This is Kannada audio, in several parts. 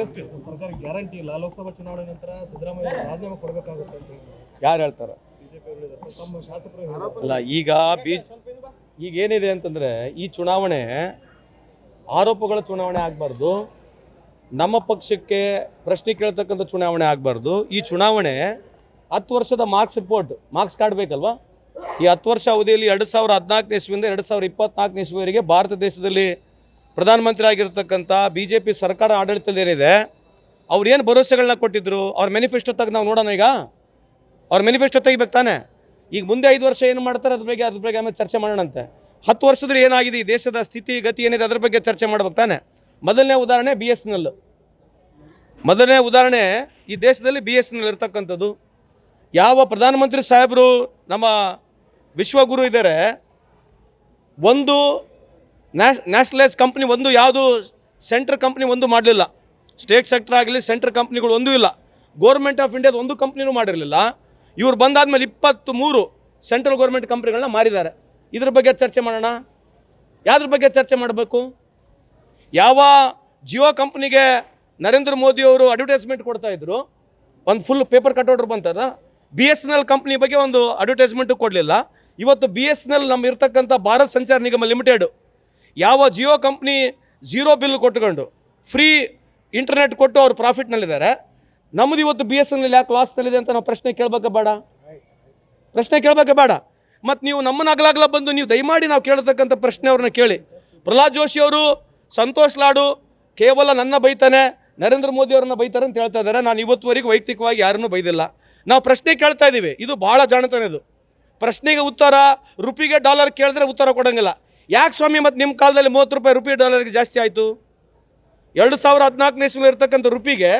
ಕಾಂಗ್ರೆಸ್ ಸರ್ಕಾರ ಗ್ಯಾರಂಟಿ ಇಲ್ಲ. ಲೋಕಸಭಾ ಚುನಾವಣೆ ನಂತರ ಸಿದ್ದರಾಮಯ್ಯ ರಾಜೀನಾಮೆ ಕೊಡಬೇಕಾಗುತ್ತೆ ಅಂತ ಯಾರು ಹೇಳ್ತಾರೆ? ಬಿಜೆಪಿ ಅವರು ತಮ್ಮ ಶಾಸಕರು ಅಲ್ಲ ಈಗ ಬಿ ಈಗ ಏನಿದೆ ಅಂತಂದರೆ ಈ ಚುನಾವಣೆ ಆರೋಪಗಳ ಚುನಾವಣೆ ಆಗಬಾರ್ದು. ನಮ್ಮ ಪಕ್ಷಕ್ಕೆ ಪ್ರಶ್ನೆ ಕೇಳ್ತಕ್ಕಂಥ ಚುನಾವಣೆ ಆಗಬಾರ್ದು. ಈ ಚುನಾವಣೆ ಹತ್ತು ವರ್ಷದ ಮಾರ್ಕ್ಸ್ ರಿಪೋರ್ಟ್ ಮಾರ್ಕ್ಸ್ ಕಾರ್ಡ್ ಬೇಕಲ್ವಾ? ಈ ಹತ್ತು ವರ್ಷ ಅವಧಿಯಲ್ಲಿ ಎರಡು ಸಾವಿರ ಹದಿನಾಲ್ಕನೇ ಇಸ್ವಿಯಿಂದ ಎರಡು ಸಾವಿರ ಇಪ್ಪತ್ನಾಲ್ಕನೇ ಇಸ್ವಿವರೆಗೆ ಭಾರತ ದೇಶದಲ್ಲಿ ಪ್ರಧಾನಮಂತ್ರಿ ಆಗಿರ್ತಕ್ಕಂಥ ಬಿ ಜೆ ಪಿ ಸರ್ಕಾರ ಆಡಳಿತದೇನಿದೆ ಅವ್ರು ಏನು ಭರವಸೆಗಳನ್ನ ಕೊಟ್ಟಿದ್ರು, ಅವ್ರ ಮ್ಯಾನಿಫೆಸ್ಟೋ ತೆಗೆದು ನಾವು ನೋಡೋಣ ಈಗ? ಅವ್ರ ಮ್ಯಾನಿಫೆಸ್ಟೋ ತೆಗಿಬೇಕು ತಾನೆ? ಈಗ ಮುಂದೆ ಐದು ವರ್ಷ ಏನು ಮಾಡ್ತಾರೆ, ಅದ್ರ ಬಗ್ಗೆ ಅದ್ರ ಬಗ್ಗೆ ಆಮೇಲೆ ಚರ್ಚೆ ಮಾಡೋಣಂತೆ. ಹತ್ತು ವರ್ಷದಲ್ಲಿ ಏನಾಗಿದೆ, ಈ ದೇಶದ ಸ್ಥಿತಿ, ಗತಿ ಏನಿದೆ, ಅದ್ರ ಬಗ್ಗೆ ಚರ್ಚೆ ಮಾಡ್ಬೇಕು ತಾನೆ? ಮೊದಲನೇ ಉದಾಹರಣೆ ಬಿ ಎಸ್ ಎನ್ ಮೊದಲನೇ ಉದಾಹರಣೆ, ಈ ದೇಶದಲ್ಲಿ ಬಿ ಎಸ್ ಎನ್ ಎಲ್ ಇರ್ತಕ್ಕಂಥದ್ದು. ಯಾವ ಪ್ರಧಾನಮಂತ್ರಿ ಸಾಹೇಬರು ನಮ್ಮ ವಿಶ್ವಗುರು ಇದ್ದಾರೆ ಒಂದು ನ್ಯಾಷ್ ನ್ಯಾಷನಲೈಸ್ ಕಂಪ್ನಿ ಒಂದು, ಯಾವುದು ಸೆಂಟ್ರ್ ಕಂಪ್ನಿ ಒಂದು ಮಾಡಲಿಲ್ಲ. ಸ್ಟೇಟ್ ಸೆಕ್ಟರ್ ಆಗಲಿ ಸೆಂಟ್ರ್ ಕಂಪ್ನಿಗಳು ಒಂದೂ ಇಲ್ಲ. ಗೋರ್ಮೆಂಟ್ ಆಫ್ ಇಂಡಿಯಾದ ಒಂದು ಕಂಪ್ನಿನೂ ಮಾಡಿರಲಿಲ್ಲ. ಇವ್ರು ಬಂದಾದ್ಮೇಲೆ ಇಪ್ಪತ್ತು ಮೂರು ಸೆಂಟ್ರಲ್ ಗೌರ್ಮೆಂಟ್ ಕಂಪ್ನಿಗಳನ್ನ ಮಾರಿದ್ದಾರೆ. ಇದ್ರ ಬಗ್ಗೆ ಚರ್ಚೆ ಮಾಡೋಣ. ಯಾವ್ದ್ರ ಬಗ್ಗೆ ಚರ್ಚೆ ಮಾಡಬೇಕು? ಯಾವ ಜಿಯೋ ಕಂಪ್ನಿಗೆ ನರೇಂದ್ರ ಮೋದಿ ಅವರು ಅಡ್ವರ್ಟೈಸ್ಮೆಂಟ್ ಕೊಡ್ತಾ ಇದ್ರು? ಒಂದು ಫುಲ್ ಪೇಪರ್ ಕಟ್ಟೋಡ್ರು ಬಂತದ B S N L company ಬಗ್ಗೆ ಒಂದು ಅಡ್ವರ್ಟೈಸ್ಮೆಂಟು ಕೊಡಲಿಲ್ಲ. ಇವತ್ತು ಬಿ ಎಸ್ ಎನ್ ಎಲ್ ನಮ್ಮ ಇರ್ತಕ್ಕಂಥ ಭಾರತ್ ಸಂಚಾರ ನಿಗಮ ಲಿಮಿಟೆಡ್ ಯಾವ ಜಿಯೋ ಕಂಪ್ನಿ ಜೀರೋ ಬಿಲ್ ಕೊಟ್ಕೊಂಡು ಫ್ರೀ ಇಂಟರ್ನೆಟ್ ಕೊಟ್ಟು ಅವ್ರು ಪ್ರಾಫಿಟ್ನಲ್ಲಿದ್ದಾರೆ. ನಮ್ಮದು ಇವತ್ತು ಬಿ ಎಸ್ ಎನ್ ಎಲ್ ಯಾಕೆ ಲಾಸ್ನಲ್ಲಿದೆ ಅಂತ ನಾವು ಪ್ರಶ್ನೆ ಕೇಳಬೇಕ ಬೇಡ? ಪ್ರಶ್ನೆ ಕೇಳಬೇಕ ಬೇಡ. ಮತ್ತು ನೀವು ನಮ್ಮನ್ನ ಬಂದು ನೀವು ದಯಮಾಡಿ ನಾವು ಕೇಳತಕ್ಕಂಥ ಪ್ರಶ್ನೆ ಅವ್ರನ್ನ ಕೇಳಿ. ಪ್ರಹ್ಲಾದ್ ಜೋಶಿ ಅವರು, ಸಂತೋಷ್ ಲಾಡು, ಕೇವಲ ನನ್ನ ಬೈತಾನೆ, ನರೇಂದ್ರ ಮೋದಿ ಅವ್ರನ್ನ ಬೈತಾರೆ ಅಂತ ಹೇಳ್ತಾ ಇದ್ದಾರೆ. ನಾನು ಇವತ್ತುವರೆಗೂ ವೈಯಕ್ತಿಕವಾಗಿ ಯಾರನ್ನೂ ಬೈದಿಲ್ಲ. ನಾವು ಪ್ರಶ್ನೆ ಕೇಳ್ತಾ ಇದ್ದೀವಿ ಇದು ಭಾಳ ಜಾಣತನ ಇದು. ಪ್ರಶ್ನೆಗೆ ಉತ್ತರ, ರುಪಿಗೆ ಡಾಲರ್ ಕೇಳಿದ್ರೆ ಉತ್ತರ ಕೊಡೋಂಗಿಲ್ಲ. ಯಾಕೆ ಸ್ವಾಮಿ, ಮತ್ತು ನಿಮ್ಮ ಕಾಲದಲ್ಲಿ ಮೂವತ್ತು ರೂಪಾಯಿ ರುಪಿ ಡಾಲರ್ಗೆ ಜಾಸ್ತಿ ಆಯಿತು? ಎರಡು ಸಾವಿರ ಹದಿನಾಲ್ಕನೇ ಇಸ್ವಿ ಇರ್ತಕ್ಕಂಥ ರುಪಿಗೆ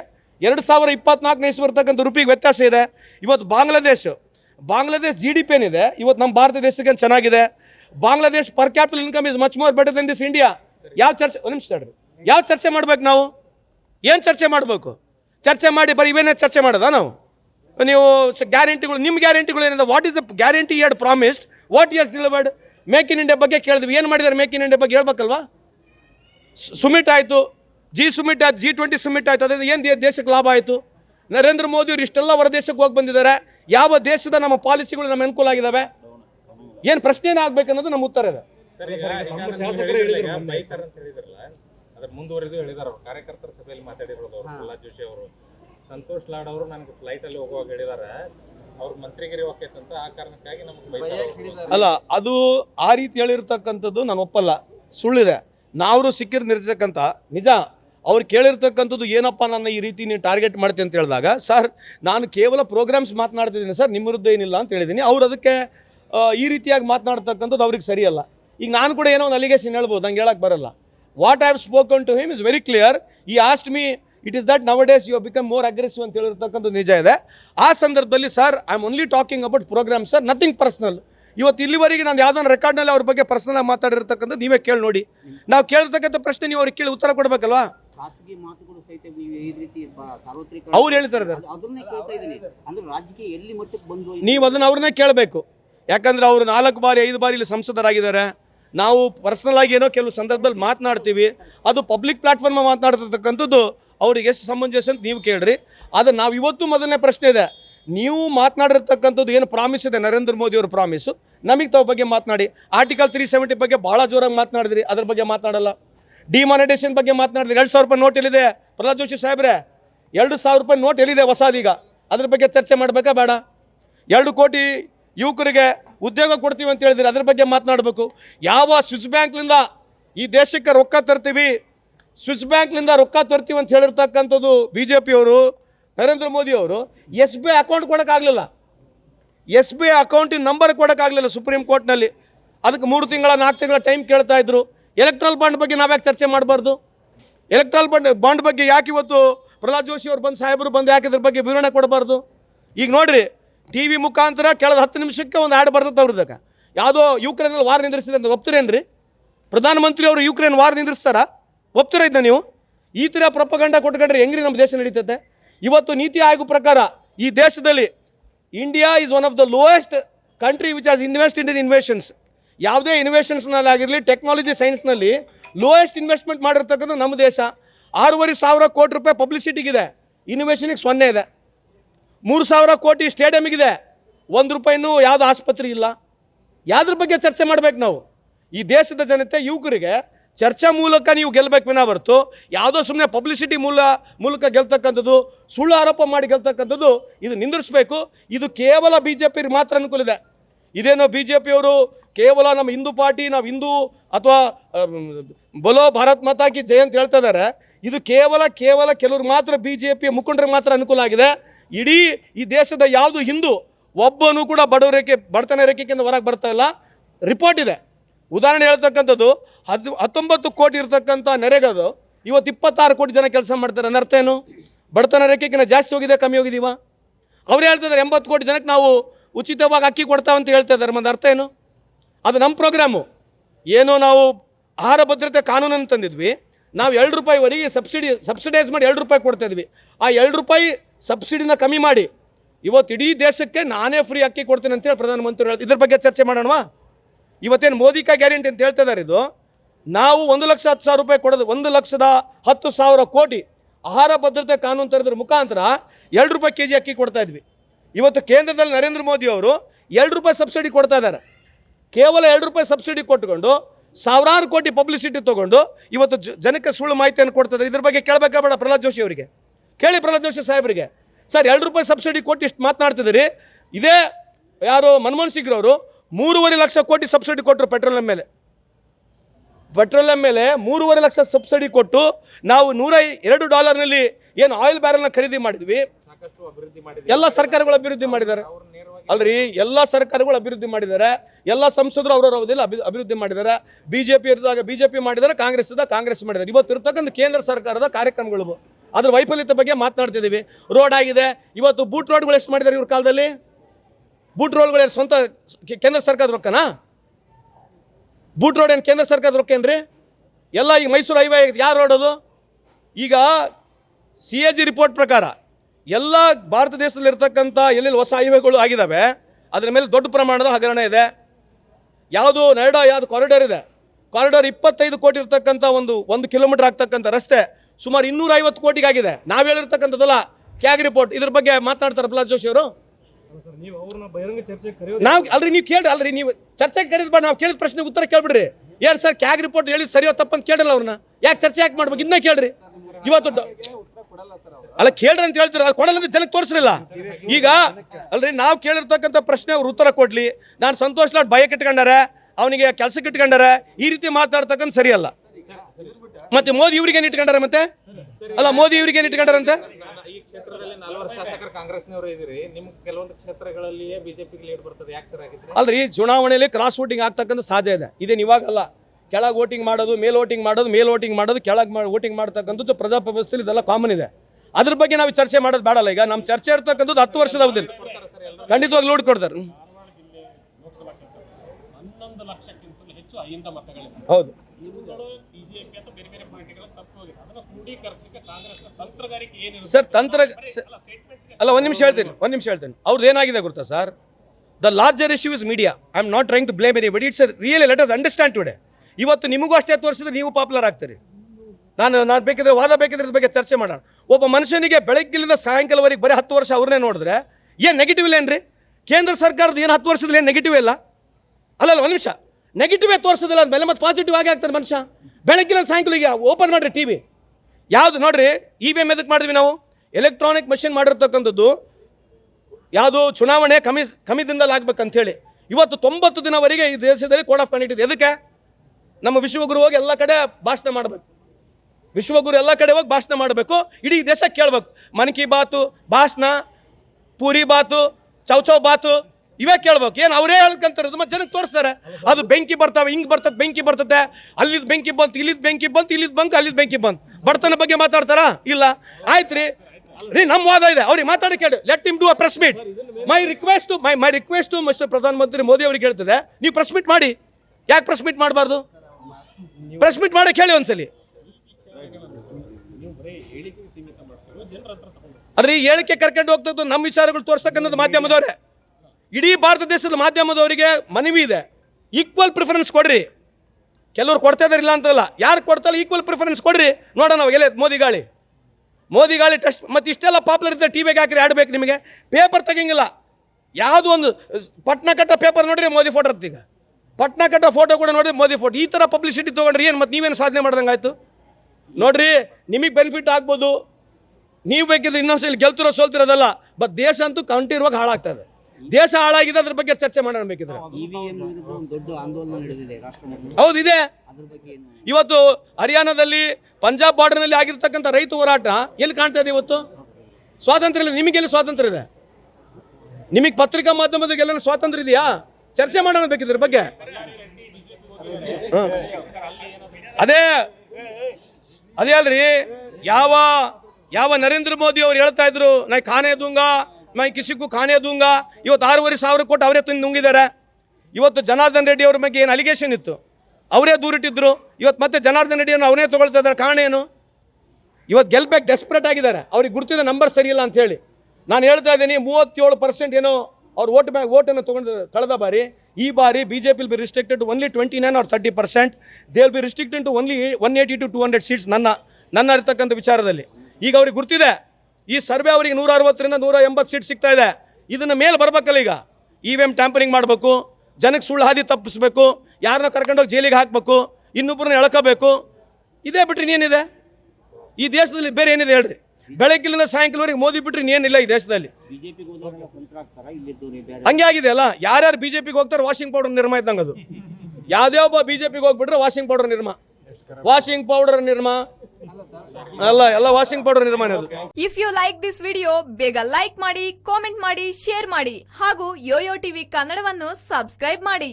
ಎರಡು ಸಾವಿರ ಇಪ್ಪತ್ನಾಲ್ಕನೇ ಇಸ್ವಿ ಇರ್ತಕ್ಕಂಥ ರುಪಿಗೆ ವ್ಯತ್ಯಾಸ ಇದೆ. ಇವತ್ತು Bangladesh Bangladesh G D P ಏನಿದೆ, ಇವತ್ತು ನಮ್ಮ ಭಾರತ ದೇಶಕ್ಕೆ ಚೆನ್ನಾಗಿದೆ? Bangladesh per capital income is much more better than this India ಯಾವ ಚರ್ಚೆ, ಒಂದು ನಿಮಿಷ ಯಾವ ಚರ್ಚೆ ಮಾಡ್ಬೇಕು ನಾವು? ಏನು ಚರ್ಚೆ ಮಾಡಬೇಕು? ಚರ್ಚೆ ಮಾಡಿ ಬರೀ ಇವೇನೇ ಚರ್ಚೆ ಮಾಡೋದಾ ನಾವು? ನೀವು ಗ್ಯಾರಂಟಿಗಳು ನಿಮ್ಮ ಗ್ಯಾರಂಟಿಗಳು ಏನಿದೆ? What is the guarantee and promised what was delivered make in India ಬಗ್ಗೆ ಕೇಳಿದ್ವಿ. ಏನು ಮಾಡಿದ್ದಾರೆ ಮೇಕ್ ಇನ್ ಇಂಡಿಯಾ ಬಗ್ಗೆ ಹೇಳ್ಬೇಕಲ್ವಾ? ಸುಮಿಟ್ ಆಯಿತು. ಜಿ ಸುಮಿಟ್ ಆಯ್ತು ಜಿ ಟ್ವೆಂಟಿ ಸುಮಿಟ್ ಆಯ್ತು. ಅದರಿಂದ ಏನು ದೇಶಕ್ಕೆ ಲಾಭ ಆಯಿತು? ನರೇಂದ್ರ ಮೋದಿ ಅವರು ಇಷ್ಟೆಲ್ಲ ಹೊರ ದೇಶಕ್ಕೆ ಹೋಗಿ ಬಂದಿದ್ದಾರೆ. ಯಾವ ದೇಶದ ನಮ್ಮ ಪಾಲಿಸಿಗಳು ನಮ್ಮ ಅನುಕೂಲ ಆಗಿದ್ದಾವೆ ಏನು ಪ್ರಶ್ನೆನೇ ಆಗಬೇಕು ಅನ್ನೋದು ನಮ್ಮ ಉತ್ತರ ಇದೆ. ಸರ್ ಈಗ ಈಗ ನಮ್ಮ ಶಾಸಕರು ಹೇಳಿದ್ರಲ್ಲ, ಹೇಳಿದ್ರು ಈಗ ಮೊನ್ನೆ. ಬೈತಾರ ಅಂತ ಹೇಳಿದ್ರಲ್ಲ ಅದ್ರ ಮುಂದುವರೆದು ಹೇಳಿದಾರ ಕಾರ್ಯಕರ್ತರ ಸಭೆಯಲ್ಲಿ ಮಾತಾಡಿರೋದು ಅವರು ಪ್ರಹ್ಲಾದ್ ಜೋಶಿ ಅವರು. ಸಂತೋಷ್ ಲಾಡ್ ಅವರು ನನಗೆ ಫ್ಲೈಟ್ ಅಲ್ಲಿ ಹೋಗುವಾಗ ಹೇಳಿದಾರೆ ಅವ್ರ ಮಂತ್ರಿಗಿರಿ ಹೋಗ್ತೈತಂತ ಆ ಕಾರಣಕ್ಕಾಗಿ ನಮ್ಗೆ. ಅಲ್ಲ ಅದು ಆ ರೀತಿ ಹೇಳಿರ್ತಕ್ಕಂಥದ್ದು ನಾನು ಒಪ್ಪಲ್ಲ. ಸುಳ್ಳಿದೆ. ನಾವು ಸಿಕ್ಕಿರ್ ನಿರ್ಜಕ್ಕಂತ ನಿಜ ಅವ್ರು ಕೇಳಿರ್ತಕ್ಕಂಥದ್ದು ಏನಪ್ಪ ನನ್ನ ಈ ರೀತಿ ನೀವು ಟಾರ್ಗೆಟ್ ಮಾಡ್ತೀನಿ ಅಂತ ಹೇಳಿದಾಗ ಸರ್ ನಾನು ಕೇವಲ ಪ್ರೋಗ್ರಾಮ್ಸ್ ಮಾತನಾಡ್ತಿದ್ದೀನಿ ಸರ್ ನಿಮ್ಮ ವಿರುದ್ಧ ಏನಿಲ್ಲ ಅಂತ ಹೇಳಿದ್ದೀನಿ. ಅವ್ರು ಅದಕ್ಕೆ ಈ ರೀತಿಯಾಗಿ ಮಾತನಾಡ್ತಕ್ಕಂಥದ್ದು ಅವ್ರಿಗೆ ಸರಿಯಲ್ಲ. ಈಗ ನಾನು ಕೂಡ ಏನೋ ಒಂದು ಅಲಿಗೇಷನ್ ಹೇಳ್ಬೋದು ನಂಗೆ ಹೇಳಕ್ಕೆ ಬರಲ್ಲ. What I have spoken to him is very clear he asked me it is that nowadays you become more aggressive ಅಂತ ಹೇಳಿರ್ತಕ್ಕಂಥ ನಿಜ ಇದೆ. ಆ ಸಂದರ್ಭದಲ್ಲಿ sir I am only talking about programme sir nothing personal ಇವತ್ತು ಇಲ್ಲಿವರೆಗೆ ನಾನು ಯಾವುದೋ ರೆಕಾರ್ಡ್ನಲ್ಲಿ ಅವ್ರ ಬಗ್ಗೆ ಪರ್ಸನಲ್ ಮಾತಾಡಿರ್ತಕ್ಕಂಥ ನೀವೇ ಕೇಳಿ ನೋಡಿ. ನಾವು ಕೇಳಿರ್ತಕ್ಕಂಥ ಪ್ರಶ್ನೆ ನೀವು ಅವ್ರಿಗೆ ಕೇಳಿ ಉತ್ತರ ಕೊಡಬೇಕಲ್ವಾ? ಖಾಸಗಿ ಮಾತುಗಳು ಸಹಿತ ನೀವು ಈ ರೀತಿ ಸಾರ್ವತ್ರಿಕ ಅವ್ರು ಹೇಳ್ತಾರೆ ಅದನ್ನ. ಅದ್- ಅದನ್ನೇ ಕೇಳ್ತಾ ಇದ್ದೀನಿ. ಅಂದ್ರೆ ರಾಜಕೀಯ ಎಲ್ಲಿ ಮಟ್ಟಕ್ಕೆ ಬಂದು ನೀವು ಅದನ್ನ ಅವ್ರನ್ನೇ ಕೇಳಬೇಕು. ಯಾಕಂದ್ರೆ ಅವರು ನಾಲ್ಕು ಬಾರಿ ಐದು ಬಾರಿ ಇಲ್ಲಿ ಸಂಸದರಾಗಿದ್ದಾರೆ. ನಾವು ಪರ್ಸನಲ್ ಆಗಿ ಏನೋ ಕೆಲವು ಸಂದರ್ಭದಲ್ಲಿ ಮಾತನಾಡ್ತೀವಿ. ಅದು ಪಬ್ಲಿಕ್ ಪ್ಲಾಟ್ಫಾರ್ಮ್ ಮಾತನಾಡ್ತಿರ್ತಕ್ಕಂಥದ್ದು ಅವ್ರಿಗೆ ಎಷ್ಟು ಸಮಂಜಸ ಅಂತ ನೀವು ಕೇಳ್ರಿ. ಅದು ನಾವು ಇವತ್ತು ಮೊದಲನೇ ಪ್ರಶ್ನೆ ಇದೆ. ನೀವು ಮಾತನಾಡಿರ್ತಕ್ಕಂಥದ್ದು ಏನು ಪ್ರಾಮಿಸ್ ಇದೆ? ನರೇಂದ್ರ ಮೋದಿ ಅವ್ರ ಪ್ರಾಮಿಸು ನಮಗೆ ತಾವು ಬಗ್ಗೆ ಮಾತನಾಡಿ. ಆರ್ಟಿಕಲ್ ತ್ರೀ ಸೆವೆಂಟಿ ಬಗ್ಗೆ ಭಾಳ ಜೋರಾಗಿ ಮಾತನಾಡಿದ್ರಿ. ಅದ್ರ ಬಗ್ಗೆ ಮಾತನಾಡಲ್ಲ. ಡಿಮಾನಿಟೇಷನ್ ಬಗ್ಗೆ ಮಾತನಾಡಿದ್ರಿ. ಎರಡು ಸಾವಿರ ರೂಪಾಯಿ ನೋಟ್ ಎಲ್ಲಿದೆ? ಪ್ರಹ್ಲಾದ್ ಜೋಶಿ ಸಾಹೇಬ್ರೆ, ಎರಡು ಸಾವಿರ ರೂಪಾಯಿ ನೋಟ್ ಎಲ್ಲಿದೆ ಹೊಸದೀಗ? ಅದ್ರ ಬಗ್ಗೆ ಚರ್ಚೆ ಮಾಡಬೇಕಾ ಬೇಡ? ಎರಡು ಕೋಟಿ ಯುವಕರಿಗೆ ಉದ್ಯೋಗ ಕೊಡ್ತೀವಿ ಅಂತ ಹೇಳಿದ್ರಿ ಅದ್ರ ಬಗ್ಗೆ ಮಾತನಾಡಬೇಕು. ಯಾವ ಸ್ವಿಸ್ ಬ್ಯಾಂಕ್ಲಿಂದ ಈ ದೇಶಕ್ಕೆ ರೊಕ್ಕ ತರ್ತೀವಿ? ಸ್ವಿಸ್ ಬ್ಯಾಂಕ್ಲಿಂದ ರೊಕ್ಕ ತರ್ತೀವಿ ಅಂತ ಹೇಳಿರ್ತಕ್ಕಂಥದ್ದು ಬಿ ಜೆ ಪಿಯವರು ನರೇಂದ್ರ ಮೋದಿ ಅವರು ಎಸ್ ಬಿ ಅಕೌಂಟ್ ಕೊಡೋಕ್ಕಾಗಲಿಲ್ಲ. ಎಸ್ ಬಿ ಅಕೌಂಟಿನ ನಂಬರ್ ಕೊಡೋಕ್ಕಾಗಲಿಲ್ಲ ಸುಪ್ರೀಂ ಕೋರ್ಟ್ನಲ್ಲಿ ಅದಕ್ಕೆ ಮೂರು ತಿಂಗಳ, ನಾಲ್ಕು ತಿಂಗಳ ಟೈಮ್ ಕೇಳ್ತಾ ಇದ್ರು. ಎಲೆಕ್ಟ್ರಲ್ ಬಾಂಡ್ ಬಗ್ಗೆ ನಾವ್ಯಾಕೆ ಚರ್ಚೆ ಮಾಡಬಾರ್ದು? ಎಲೆಕ್ಟ್ರಲ್ ಬಾಂಡ್ ಬಾಂಡ್ ಬಗ್ಗೆ ಯಾಕೆ ಇವತ್ತು ಪ್ರಹ್ಲಾದ್ ಜೋಶಿ ಅವ್ರು ಬಂದು ಸಾಹೇಬರು ಬಂದು ಯಾಕೆ ಇದ್ರ ಬಗ್ಗೆ ವಿವರಣೆ ಕೊಡಬಾರ್ದು? ಈಗ ನೋಡ್ರಿ ಟಿ ವಿ ಮುಖಾಂತರ ಕೆಳದ ಹತ್ತು ನಿಮಿಷಕ್ಕೆ ಒಂದು ಆ್ಯಡ್ ಬರ್ತದೆ ಅವ್ರದಕ್ಕೆ ಯಾವುದೋ ಯುಕ್ರೇನಲ್ಲಿ ವಾರ್ ನಿಂದ್ರಿಸಿದೆ ಅಂತ, ಒಪ್ತಿರೇನ್ರಿ? ಪ್ರಧಾನಮಂತ್ರಿ ಅವರು ಯುಕ್ರೇನ್ ವಾರ್ ನಿಂದ್ರಿಸ್ತಾರ? ಒಪ್ತೀರ ಇದ್ದ ನೀವು? ಈ ಥರ ಪ್ರಪಗಂಡ ಕೊಟ್ಕೊಂಡ್ರೆ ಹೆಂಗ್ರಿ ನಮ್ಮ ದೇಶ ನಡೀತದೆ ಇವತ್ತು ನೀತಿ ಆಯೋಗ ಪ್ರಕಾರ ಈ ದೇಶದಲ್ಲಿ India is one of the lowest country which has invest in inventions ಯಾವುದೇ ಇನ್ವೆಷನ್ಸ್ನಲ್ಲಿ ಆಗಿರಲಿ ಟೆಕ್ನಾಲಜಿ ಸೈನ್ಸ್ನಲ್ಲಿ ಲೋಯೆಸ್ಟ್ ಇನ್ವೆಸ್ಟ್ಮೆಂಟ್ ಮಾಡಿರ್ತಕ್ಕಂಥ ನಮ್ಮ ದೇಶ. ಆರೂವರೆ ಸಾವಿರ ಕೋಟಿ ರೂಪಾಯಿ ಪಬ್ಲಿಸಿಟಿಗಿದೆ ಇನ್ವೆಷನಿಗೆ ಸೊನ್ನೆ ಇದೆ. ಮೂರು ಸಾವಿರ ಕೋಟಿ ಸ್ಟೇಡಿಯಮ್ಗಿದೆ ಒಂದು ರೂಪಾಯಿನೂ ಯಾವುದು ಆಸ್ಪತ್ರೆ ಇಲ್ಲ. ಯಾವ್ದ್ರ ಬಗ್ಗೆ ಚರ್ಚೆ ಮಾಡ್ಬೇಕು ನಾವು? ಈ ದೇಶದ ಜನತೆ, ಯುವಕರಿಗೆ ಚರ್ಚೆ ಮೂಲಕ ನೀವು ಗೆಲ್ಲಬೇಕು ವಿನ ಹೊರತು. ಯಾವುದೋ ಸುಮ್ಮನೆ ಪಬ್ಲಿಸಿಟಿ ಮೂಲ, ಮೂಲಕ ಗೆಲ್ತಕ್ಕಂಥದ್ದು, ಸುಳ್ಳು ಆರೋಪ ಮಾಡಿ ಗೆಲ್ತಕ್ಕಂಥದ್ದು, ಇದು ನಿಂದಿರಿಸಬೇಕು. ಇದು ಕೇವಲ ಬಿ ಜೆ ಪಿ ಮಾತ್ರ ಅನುಕೂಲ ಇದೆ. ಇದೇನೋ ಬಿ ಜೆ ಪಿಯವರು ಕೇವಲ ನಮ್ಮ ಹಿಂದೂ ಪಾರ್ಟಿ, ನಾವು ಹಿಂದೂ ಅಥವಾ ಬಲೋ ಭಾರತ್ ಮಾತಾಕಿ ಜಯ ಅಂತ ಹೇಳ್ತಾ ಇದ್ದಾರೆ ಇದು ಕೇವಲ ಕೇವಲ ಕೆಲವರು ಮಾತ್ರ ಬಿ ಜೆ ಪಿ ಮುಖಂಡರಿಗೆ ಮಾತ್ರ ಅನುಕೂಲ ಆಗಿದೆ. ಇಡೀ ಈ ದೇಶದ ಯಾವುದು ಹಿಂದೂ, ಒಬ್ಬನೂ ಕೂಡ ಬಡವ ರೇಖೆ ಬಡತನ ರೇಖೆಯಿಂದ ಹೊರಗೆ ಬರ್ತಾ ಇಲ್ಲ. ರಿಪೋರ್ಟ್ ಇದೆ. ಉದಾಹರಣೆ ಹೇಳ್ತಕ್ಕಂಥದ್ದು, ಹದ್, ಹತ್ತೊಂಬತ್ತು ಕೋಟಿ ಇರತಕ್ಕಂಥ ನೆರೆಗದು, ಇವತ್ತು ಇಪ್ಪತ್ತಾರು ಕೋಟಿ ಜನ ಕೆಲಸ ಮಾಡ್ತಾರೆ. ಅನರ್ಥ ಏನು? ಬಡತನ ರೇಖೆಗಿನ ಜಾಸ್ತಿ ಹೋಗಿದೆ, ಕಮ್ಮಿ ಹೋಗಿದೀವ? ಅವ್ರು ಹೇಳ್ತಿದ್ದಾರೆ, ಎಂಬತ್ತು ಕೋಟಿ ಜನಕ್ಕೆ ನಾವು ಉಚಿತವಾಗಿ ಅಕ್ಕಿ ಕೊಡ್ತಾವಂತ ಹೇಳ್ತಾ ಇದ್ದಾರೆ. ಒಂದು ಅರ್ಥ ಏನು? ಅದು ನಮ್ಮ ಪ್ರೋಗ್ರಾಮು. ಏನು ನಾವು ಆಹಾರ ಭದ್ರತೆ ಕಾನೂನನ್ನು ತಂದಿದ್ವಿ. ನಾವು ಎರಡು ರೂಪಾಯಿವರೆಗೆ ಸಬ್ಸಿಡಿ, ಸಬ್ಸಿಡೈಸ್ ಮಾಡಿ ಎರಡು ರೂಪಾಯಿ ಕೊಡ್ತಾ ಇದ್ವಿ. ಆ ಎರಡು ರೂಪಾಯಿ ಸಬ್ಸಿಡಿನ ಕಮ್ಮಿ ಮಾಡಿ, ಇವತ್ತು ಇಡೀ ದೇಶಕ್ಕೆ ನಾನೇ ಫ್ರೀ ಅಕ್ಕಿ ಕೊಡ್ತೀನಿ ಅಂತೇಳಿ ಪ್ರಧಾನಮಂತ್ರಿ ಹೇಳ್ತಾರೆ ಇದ್ರ ಬಗ್ಗೆ ಚರ್ಚೆ ಮಾಡೋಣವಾ? ಇವತ್ತೇನು ಮೋದಿ ಕಾ ಗ್ಯಾರಂಟಿ ಅಂತ ಹೇಳ್ತಾ ಇದ್ದಾರೆ ಇದು? ನಾವು ಒಂದು ಲಕ್ಷ ಹತ್ತು ಸಾವಿರ ರೂಪಾಯಿ ಕೊಡೋದು, ಒಂದು ಲಕ್ಷದ ಹತ್ತು ಸಾವಿರ ಕೋಟಿ ಆಹಾರ ಭದ್ರತೆ ಕಾನೂನು ತರೋದ್ರ ಮುಖಾಂತರ ಎರಡು ರೂಪಾಯಿ ಕೆ ಜಿ ಅಕ್ಕಿ ಕೊಡ್ತಾ ಇದ್ವಿ. ಇವತ್ತು ಕೇಂದ್ರದಲ್ಲಿ ನರೇಂದ್ರ ಮೋದಿ ಅವರು ಎರಡು ರೂಪಾಯಿ ಸಬ್ಸಿಡಿ ಕೊಡ್ತಾ ಇದ್ದಾರೆ ಕೇವಲ ಎರಡು ರೂಪಾಯಿ ಸಬ್ಸಿಡಿ ಕೊಟ್ಕೊಂಡು ಸಾವಿರಾರು ಕೋಟಿ ಪಬ್ಲಿಸಿಟಿ ತೊಗೊಂಡು ಇವತ್ತು ಜನಕ್ಕೆ ಸುಳ್ಳು ಮಾಹಿತಿಯನ್ನು ಕೊಡ್ತಾ ಇದ್ದಾರೆ ಇದ್ರ ಬಗ್ಗೆ ಕೇಳಬೇಕಾ ಬೇಡ ಪ್ರಹ್ಲಾದ್ ಜೋಶಿ ಅವರಿಗೆ. ಕೇಳಿ ಪ್ರಹ್ಲಾದ್ ಜೋಶಿ ಸಾಹೇಬರಿಗೆ. ಸರ್, ಎರಡು ರೂಪಾಯಿ ಸಬ್ಸಿಡಿ ಕೊಟ್ಟು ಇಷ್ಟು ಮಾತನಾಡ್ತಿದ್ದೀರಿ. ಇದೇ ಯಾರು ಮನಮೋಹನ್ ಸಿಂಗ್ರವರು ಮೂರುವರೆ ಲಕ್ಷ ಕೋಟಿ ಸಬ್ಸಿಡಿ ಕೊಟ್ಟರು ಪೆಟ್ರೋಲಿಯಂ ಮೇಲೆ. ಪೆಟ್ರೋಲಿಯಂ ಮೇಲೆ ಮೂರುವರೆ ಲಕ್ಷ ಸಬ್ಸಿಡಿ ಕೊಟ್ಟು ನಾವು ನೂರ ಎರಡು ಡಾಲರ್ನಲ್ಲಿ ಏನು ಆಯಿಲ್ ಬ್ಯಾರಲ್ನ ಖರೀದಿ ಮಾಡಿದ್ವಿ. ಎಲ್ಲ ಸರ್ಕಾರಗಳು ಅಭಿವೃದ್ಧಿ ಮಾಡಿದ್ದಾರೆ. ಅಲ್ರಿ ಎಲ್ಲ ಸರ್ಕಾರಗಳು ಅಭಿವೃದ್ಧಿ ಮಾಡಿದ್ದಾರೆ. ಎಲ್ಲ ಸಂಸದರು ಅವರವರ ಅವಧಿಯಲ್ಲಿ ಅಭಿ ಅಭಿವೃದ್ಧಿ ಮಾಡಿದ್ದಾರೆ. ಬಿ ಜೆ ಪಿ ಇರಿದಾಗ ಬಿ ಜೆ ಪಿ ಮಾಡಿದ್ದಾರೆ ಕಾಂಗ್ರೆಸ್ ಇದ್ದಾಗ ಕಾಂಗ್ರೆಸ್ ಮಾಡಿದ್ದಾರೆ. ಇವತ್ತು ಇರ್ತಕ್ಕಂಥ ಕೇಂದ್ರ ಸರ್ಕಾರದ ಕಾರ್ಯಕ್ರಮಗಳು. ಅದ್ರ ವೈಫಲ್ಯತೆ ಬಗ್ಗೆ ಮಾತನಾಡ್ತಿದ್ದೀವಿ. ರೋಡ್ ಆಗಿದೆ. ಇವತ್ತು ಬೂಟ್ ರೋಡ್ಗಳು ಎಷ್ಟು ಮಾಡಿದ್ದಾರೆ ಇವ್ರ ಕಾಲದಲ್ಲಿ? ಬೂಟ್ ರೋಡ್ಗಳು ಏನು ಸ್ವಂತ ಕೇಂದ್ರ ಸರ್ಕಾರದ ರೊಕ್ಕನಾ? ಬೂಟ್ ರೋಡ್ ಏನು ಕೇಂದ್ರ ಸರ್ಕಾರದ ರೊಕ್ಕ ಏನ್ರಿ? ಎಲ್ಲ ಈಗ ಮೈಸೂರು ಹೈವೇ ಆಗಿದೆ ಯಾರು ರೋಡ್ ಅದು? ಈಗ ಸಿ ಎ ಜಿ ರಿಪೋರ್ಟ್ ಪ್ರಕಾರ ಎಲ್ಲ ಭಾರತ ದೇಶದಲ್ಲಿರ್ತಕ್ಕಂಥ ಎಲ್ಲೆಲ್ಲಿ ಹೊಸ ಹೈವೇಗಳು ಆಗಿದ್ದಾವೆ ಅದರ ಮೇಲೆ ದೊಡ್ಡ ಪ್ರಮಾಣದ ಹಗರಣ ಇದೆ. ಯಾವುದು ನೈಡಾ, ಯಾವುದು ಕಾರಿಡಾರ್ ಇದೆ. ಕಾರಿಡಾರ್ ಇಪ್ಪತ್ತೈದು ಕೋಟಿ ಇರ್ತಕ್ಕಂಥ ಒಂದು ಒಂದು ಕಿಲೋಮೀಟರ್ ಆಗ್ತಕ್ಕಂಥ ರಸ್ತೆ ಸುಮಾರು ಇನ್ನೂರೈವತ್ತು ಕೋಟಿಗಾಗಿದೆ. ನಾವು ಹೇಳಿರ್ತಕ್ಕಂಥದ್ದಲ್ಲ, ಕ್ಯಾಗ್ ರಿಪೋರ್ಟ್ ಇದ್ರ ಬಗ್ಗೆ ಮಾತನಾಡ್ತಾರೆ ಪ್ರಹ್ಲಾದ್ ಜೋಶಿ ಅವರು? ನೀವು ಅಲ್ರಿ, ನೀವು ಕೇಳ್ರಿ, ಅಲ್ರಿ, ನೀವು ಚರ್ಚೆಗೆ ಕರೀದ್ಬೇಡ ನಾವು ಕೇಳಿದ ಪ್ರಶ್ನೆಗೆ ಉತ್ತರ ಕೇಳ್ಬಿಡ್ರಿ. ಏನು ಸರ್ ಕ್ಯಾಗ್ ರಿಪೋರ್ಟ್ ಹೇಳಿದ್ ಸರಿಯೋ ತಪ್ಪಂತ ಕೇಳಿಲ್ಲ ಅವ್ರನ್ನ? ಯಾಕೆ ಚರ್ಚೆ ಯಾಕೆ ಮಾಡ್ಬೇಕು? ಇನ್ನ ಕೇಳ್ರಿ. ಇವತ್ತು ಅಲ್ಲ, ಕೇಳ್ರಿ ಅಂತ ಹೇಳ್ತೀರ, ಅದು ಕೊಡಲ್ಲ ಅಂತ ಜನಕ್ಕೆ ತೋರಿಸ್ರಿಲ್ಲ. ಈಗ, ಅಲ್ರಿ, ನಾವು ಕೇಳಿರ್ತಕ್ಕಂಥ ಪ್ರಶ್ನೆ ಅವ್ರು ಉತ್ತರ ಕೊಡ್ಲಿ. ನಾನು ಸಂತೋಷ್ ಲಾಡ್ ಭಯಕ್ಕೆ ಇಟ್ಕೊಂಡಾರೆ, ಅವನಿಗೆ ಕೆಲಸಕ್ಕೆ ಇಟ್ಕೊಂಡಾರೆ, ಈ ರೀತಿ ಮಾತಾಡ್ತಕ್ಕಂಥ ಸರಿಯಲ್ಲ. ಮತ್ತೆ ಮೋದಿ ಇವ್ರಿಗೇನು ಇಟ್ಕೊಂಡಾರೆ ಮತ್ತೆ? ಅಲ್ಲ, ಮೋದಿ ಇವ್ರಿಗೇನು ಇಟ್ಕೊಂಡಾರಂತೆ? ಕ್ಷೇತ್ರದಲ್ಲಿ ನಲವತ್ತು ಶಾಸಕರು ಕಾಂಗ್ರೆಸ್ನವರು ಇದ್ದೀರಿ. ನಿಮ್ ಕೆಲವೊಂದು ಕ್ಷೇತ್ರಗಳಲ್ಲಿಯೇ ಬಿಜೆಪಿಗೆ ಲೀಡ್ ಬರ್ತದೆ. ಯಾಕೆ ಸರ್ ಆಗಿದ್ರೆ ಅಲ್ರಿ ಚುನಾವಣೆಯಲ್ಲಿ ಕ್ರಾಸ್ ವೋಟಿಂಗ್ ಆಗ್ತಕ್ಕಂಥ ಸಾಧ್ಯ ಇದೆ. ಇದೇನು ಇವಾಗಲ್ಲ ಕೆಳಗೆ ವೋಟಿಂಗ್ ಮಾಡೋದು ಮೇಲ್ ವೋಟಿಂಗ್ ಮಾಡೋದು ಮೇಲ್ ವೋಟಿಂಗ್ ಮಾಡೋದು ಕೆಳಗೆ ವೋಟಿಂಗ್ ಮಾಡ್ತಕ್ಕಂಥದ್ದು ಪ್ರಜಾಪ್ರಭುತ್ವದಲ್ಲಿ ಇದೆಲ್ಲ ಕಾಮನ್ ಇದೆ. ಅದ್ರ ಬಗ್ಗೆ ನಾವು ಚರ್ಚೆ ಮಾಡೋದು ಬೇಡಲ್ಲ. ಈಗ ನಮ್ಮ ಚರ್ಚೆ ಇರ್ತಕ್ಕಂಥದ್ದು ಹತ್ತು ವರ್ಷದ ಅವಧಿಯಲ್ಲಿ ಖಂಡಿತವಾಗಿ ಲೋಡ್ ಕೊಡ್ತಾರೆ. ಹ್ಮ್. ಸರ್ ತಂತ್ರ ಅಲ್ಲ ಒಂದ್ ನಿಮಿಷ ಹೇಳ್ತೀನಿ ಒಂದು ನಿಮಿಷ ಹೇಳ್ತೀನಿ. ಅವ್ರದ್ದು ಏನಾಗಿದೆ ಗೊತ್ತಾ sir? The larger issue is media I am not trying to blame any but it's really let us understand today ಇವತ್ತು ನಿಮಗೂ ಅಷ್ಟೇ ತೋರಿಸಿದ್ರೆ ನೀವು ಪಾಪ್ಯುಲರ್ ಆಗ್ತೀರಿ. ನಾನು ನಾನು ಬೇಕಿದ್ರೆ ವಾದ ಬೇಕಿದ್ರೆ ಇದ್ರ ಬಗ್ಗೆ ಚರ್ಚೆ ಮಾಡೋಣ. ಒಬ್ಬ ಮನುಷ್ಯನಿಗೆ ಬೆಳಗ್ಗಿಲಿಂದ ಸಾಯಂಕಾಲವರೆಗೆ ಬರೀ ಹತ್ತು ವರ್ಷ ಅವ್ರನ್ನೇ ನೋಡಿದ್ರೆ ಏನು ನೆಗೆಟಿವ್ ಇಲ್ಲ ರೀ ಕೇಂದ್ರ ಸರ್ಕಾರದ ಏನು ಹತ್ತು ವರ್ಷದಲ್ಲಿ ಏನು ನೆಗೆಟಿವ್ ಇಲ್ಲ? ಅಲ್ಲಲ್ಲ ಒಂದು ನಿಮಿಷ. ನೆಗೆಟಿವೇ ತೋರಿಸೋದಿಲ್ಲ ಅಂದಮೇಲೆ ಮತ್ತೆ ಪಾಸಿಟಿವ್ ಆಗಿ ಆಗ್ತಾರೆ ಮನುಷ್ಯ. ಬೆಳಗ್ಗಿನ ಸಾಯಂಕಾಲ ಈಗ ಓಪನ್ ಮಾಡಿರಿ ಟಿ ವಿ ಯಾವುದು ನೋಡ್ರಿ ಇ ವಿ ಎಂ ಎದಕ್ಕೆ ಮಾಡಿದ್ವಿ ನಾವು? ಎಲೆಕ್ಟ್ರಾನಿಕ್ ಮಷಿನ್ ಮಾಡಿರ್ತಕ್ಕಂಥದ್ದು, ಯಾವುದು ಚುನಾವಣೆ ಕಮಿ ಕಮ್ಮಿ ದಿನದಲ್ಲಿ ಆಗ್ಬೇಕಂತೇಳಿ. ಇವತ್ತು ತೊಂಬತ್ತು ದಿನವರೆಗೆ ಈ ದೇಶದಲ್ಲಿ ಕೋಡ್ ಆಫ್ ಕಂಡಕ್ಟ್ ಇದೆ. ಎದಕ್ಕೆ? ನಮ್ಮ ವಿಶ್ವಗುರು ಹೋಗಿ ಎಲ್ಲ ಕಡೆ ಭಾಷಣ ಮಾಡಬೇಕು. ವಿಶ್ವಗುರು ಎಲ್ಲ ಕಡೆ ಹೋಗಿ ಭಾಷಣ ಮಾಡಬೇಕು. ಇಡೀ ದೇಶ ಕೇಳಬೇಕು. ಮನ್ ಕಿ ಬಾತು, ಭಾಷಣ, ಪೂರಿ ಬಾತು, ಚೌಚೌ ಬಾತು ಇವೇ ಕೇಳ್ಬೇಕು, ಏನು ಅವರೇ ಹೇಳ್ಕೊಂತಾರೆ ಮತ್ತೆ ಜನಕ್ಕೆ ತೋರಿಸ್ತಾರೆ. ಅದು ಬೆಂಕಿ ಬರ್ತಾವೆ, ಹಿಂಗೆ ಬರ್ತದೆ, ಬೆಂಕಿ ಬರ್ತದೆ. ಅಲ್ಲಿದ್ ಬೆಂಕಿ ಬಂತು, ಇಲ್ಲಿದ್ ಬೆಂಕಿ ಬಂತು, ಇಲ್ಲಿದ್ ಬಂಕ್ ಅಲ್ಲಿದ್ ಬೆಂಕಿ ಬಂತು. ಬಡತನ ಬಗ್ಗೆ ಮಾತಾಡ್ತಾರಾ? ಇಲ್ಲ. ಆಯ್ತು ರೀ. ರೀ ನಮ್ಮ ವಾದ ಇದೆ. ಅವ್ರಿಗೆ ಮಾತಾಡಿ ಕೇಳಿ. Let him do a press meet my request my my request mister ಪ್ರಧಾನಮಂತ್ರಿ ಮೋದಿ ಅವ್ರಿಗೆ ಹೇಳ್ತದೆ, ನೀವು ಪ್ರೆಸ್ ಮೀಟ್ ಮಾಡಿ. ಯಾಕೆ ಪ್ರೆಸ್ ಮೀಟ್ ಮಾಡಬಾರ್ದು? ಪ್ರೆಸ್ ಮೀಟ್ ಮಾಡಿ ಕೇಳಿ ಒಂದ್ಸಲಿ. ಅಲ್ರಿ ಹೇಳಿಕೆ ಕರ್ಕೊಂಡು ಹೋಗ್ತದ್ದು ನಮ್ಮ ವಿಚಾರಗಳು ತೋರ್ಸಕ್ಕನ್ನೋದು ಮಾಧ್ಯಮದವ್ರೆ. ಇಡೀ ಭಾರತ ದೇಶದ ಮಾಧ್ಯಮದವರಿಗೆ ಮನವಿ ಇದೆ. ಈಕ್ವಲ್ ಪ್ರಿಫರೆನ್ಸ್ ಕೊಡ್ರಿ. ಕೆಲವ್ರು ಕೊಡ್ತಾ ಇಲ್ಲ ಅಂತಲ್ಲ. ಯಾರು ಕೊಡ್ತಲ್ಲ ಈಕ್ವಲ್ ಪ್ರಿಫರೆನ್ಸ್ ಕೊಡ್ರಿ. ನೋಡೋಣ ನಾವು ಎಲ್ಲಿ ಮೋದಿ ಗಾಳಿ. ಮೋದಿ ಗಾಳಿ ಟೆಸ್ಟ್ ಮತ್ತು ಇಷ್ಟೆಲ್ಲ ಪಾಪ್ಯುಲರ್ ಇದ್ದರೆ ಟಿ ವಿಗೆ ಹಾಕಿರಿ ಆಡ್ಬೇಕು ನಿಮಗೆ. ಪೇಪರ್ ತೆಗಿಂಗಿಲ್ಲ. ಯಾವುದು ಒಂದು, ಪಟ್ನ ಕಟ್ಟ ಪೇಪರ್ ನೋಡಿರಿ, ಮೋದಿ ಫೋಟೋ ಈಗ. ಪಟ್ನ ಕಟ್ಟ ಫೋಟೋ ಕೂಡ ನೋಡಿ ಮೋದಿ ಫೋಟೋ ಈ ಥರ ಪಬ್ಲಿಸಿಟಿ ತೊಗೊಂಡ್ರಿ ಏನು, ಮತ್ತು ನೀವೇನು ಸಾಧನೆ ಮಾಡ್ದಂಗೆ ಆಯಿತು? ನೋಡ್ರಿ, ನಿಮಗೆ ಬೆನಿಫಿಟ್ ಆಗ್ಬೋದು. ನೀವು ಬೇಕಿದ್ರೆ ಇನ್ನೊಂದ್ಸಲ ಗೆಲ್ತಿರೋ, ಸೋಲ್ತಿರೋದಲ್ಲ. ಬಟ್ ದೇಶ ಅಂತೂ ಕಂಟಿರುವಾಗ ಹಾಳಾಗ್ತದೆ ದೇಶ ಹಾಳಾಗಿದೆ ಅದ್ರ ಬಗ್ಗೆ ಚರ್ಚೆ ಮಾಡೋಣ ಬೇಕಿದ್ರೆ. ಇವಿಎಂ ವಿರುದ್ಧ ದೊಡ್ಡ ಆಂದೋಲನ ನಡೆದಿದೆ ರಾಷ್ಟ್ರ ಮಟ್ಟದಲ್ಲಿ ಹೌದು ಇದೆ. ಅದ್ರ ಬಗ್ಗೆ ಇವತ್ತು ಹರಿಯಾಣದಲ್ಲಿ ಪಂಜಾಬ್ ಬಾರ್ಡರ್ನಲ್ಲಿ ಆಗಿರ್ತಕ್ಕಂಥ ರೈತ ಹೋರಾಟ ಎಲ್ಲಿ ಕಾಣ್ತಾ ಇದೆ ಇವತ್ತು? ಸ್ವಾತಂತ್ರ್ಯ ಇಲ್ಲ. ನಿಮಗೆಲ್ಲಿ ಸ್ವಾತಂತ್ರ್ಯ ಇದೆ? ನಿಮಗೆ ಪತ್ರಿಕಾ ಮಾಧ್ಯಮದಗೆಲ್ಲ ಸ್ವಾತಂತ್ರ್ಯ ಇದೆಯಾ? ಚರ್ಚೆ ಮಾಡೋಣ ಬೇಕಿದ್ರ ಬಗ್ಗೆ. ಅದೇ ಅದೇ ಅಲ್ರಿ ಯಾವ ಯಾವ ನರೇಂದ್ರ ಮೋದಿ ಅವ್ರು ಹೇಳ್ತಾ ಇದ್ರು ನಾ ಖಾನೆ ದೂಂಗ ನಾ ಕಿಸಿಗೂ ಖಾನೆ ದೂಂಗ. ಇವತ್ತು ಆರೂವರೆ ಸಾವಿರ ಕೊಟ್ಟು ಅವರೇ ತಂದು ನುಂಗಿದ್ದಾರೆ. ಇವತ್ತು ಜನಾರ್ದನ್ ರೆಡ್ಡಿ ಅವ್ರ ಬಗ್ಗೆ ಏನು ಅಲಿಗೇಷನ್ ಇತ್ತು? ಅವರೇ ದೂರಿಟ್ಟಿದ್ರು. ಇವತ್ತು ಮತ್ತೆ ಜನಾರ್ದನ್ ರೆಡ್ಡಿಯನ್ನು ಅವನೇ ತೊಗೊಳ್ತಾ ಇದ್ದಾರೆ. ಕಾರಣ ಏನು? ಇವತ್ತು ಗೆಲ್ಬೇಕು ಡೆಸ್ಪ್ರೇಟ್ ಆಗಿದ್ದಾರೆ. ಅವ್ರಿಗೆ ಗುರ್ತಿದ ನಂಬರ್ ಸರಿಯಿಲ್ಲ ಅಂತ ಹೇಳಿ. ನಾನು ಹೇಳ್ತಾ ಇದ್ದೀನಿ, ಮೂವತ್ತೇಳು ಪರ್ಸೆಂಟ್ ಏನೋ ಅವ್ರು ಓಟ್ ಬ್ಯಾಂಕ್ ಓಟನ್ನು ತೊಗೊಂಡು ಕಳೆದ ಬಾರಿ, ಈ ಬಾರಿ B J P'll be restricted only twenty nine or thirty percent they will be restricted to only one eighty to two hundred seats ನನ್ನ ನನ್ನ ಇರ್ತಕ್ಕಂಥ ವಿಚಾರದಲ್ಲಿ. ಈಗ ಅವ್ರಿಗೆ ಗುರ್ತಿದೆ. ಈ ಸರ್ವೆ ಅವರಿಗೆ ನೂರ ಅರವತ್ತರಿಂದ ನೂರ ಎಂಬತ್ತು ಸೀಟ್ ಸಿಗ್ತಾ ಇದೆ. ಇದನ್ನು ಮೇಲೆ ಬರಬೇಕಲ್ಲ ಈಗ? ಇ ವಿ ಎಂ ಟ್ಯಾಂಪರಿಂಗ್ ಮಾಡಬೇಕು ಜನಕ್ಕೆ ಸುಳ್ಳು ಹಾದಿ ತಪ್ಪಿಸ್ಬೇಕು ಯಾರನ್ನ ಕರ್ಕೊಂಡೋಗಿ ಜೈಲಿಗೆ ಹಾಕಬೇಕು ಇನ್ನೊಬ್ಬರನ್ನ ಎಳ್ಕೋಬೇಕು. ಇದೇ ಬಿಟ್ರಿ ಇನ್ನೇನಿದೆ? ಈ ದೇಶದಲ್ಲಿ ಬೇರೆ ಏನಿದೆ ಹೇಳ್ರಿ? ಬೆಳಗ್ಗಿಲಿಂದ ಸಾಯಂಕಾಲವರೆಗೆ ಮೋದಿ ಬಿಟ್ರಿ ಇನ್ನೇನಿಲ್ಲ ಈ ದೇಶದಲ್ಲಿ. ಹಂಗೆ ಆಗಿದೆ ಅಲ್ಲ? ಯಾರ್ಯಾರು ಬಿ ಜೆ ಪಿಗೆ ಹೋಗ್ತಾರೆ ವಾಷಿಂಗ್ ಪೌಡರ್ ನಿರ್ಮ ಇದ್ದಂಗೆ ಅದು. ಯಾವುದೇ ಒಬ್ಬ ಬಿ ಜೆ ಪಿಗೆ ಹೋಗ್ಬಿಟ್ರೆ washing powder Nirma. Washing powder Nirma ಅಲ್ಲ, ಎಲ್ಲ ವಾಷಿಂಗ್ ಪೌಡರ್ ನಿರ್ಮಾಣ if you like this video ಬೇಗ ಲೈಕ್ ಮಾಡಿ ಕಾಮೆಂಟ್ ಮಾಡಿ ಶೇರ್ ಮಾಡಿ ಹಾಗೂ ಯೋಯೋ ಟಿವಿ ಕನ್ನಡವನ್ನು ಸಬ್ಸ್ಕ್ರೈಬ್ ಮಾಡಿ.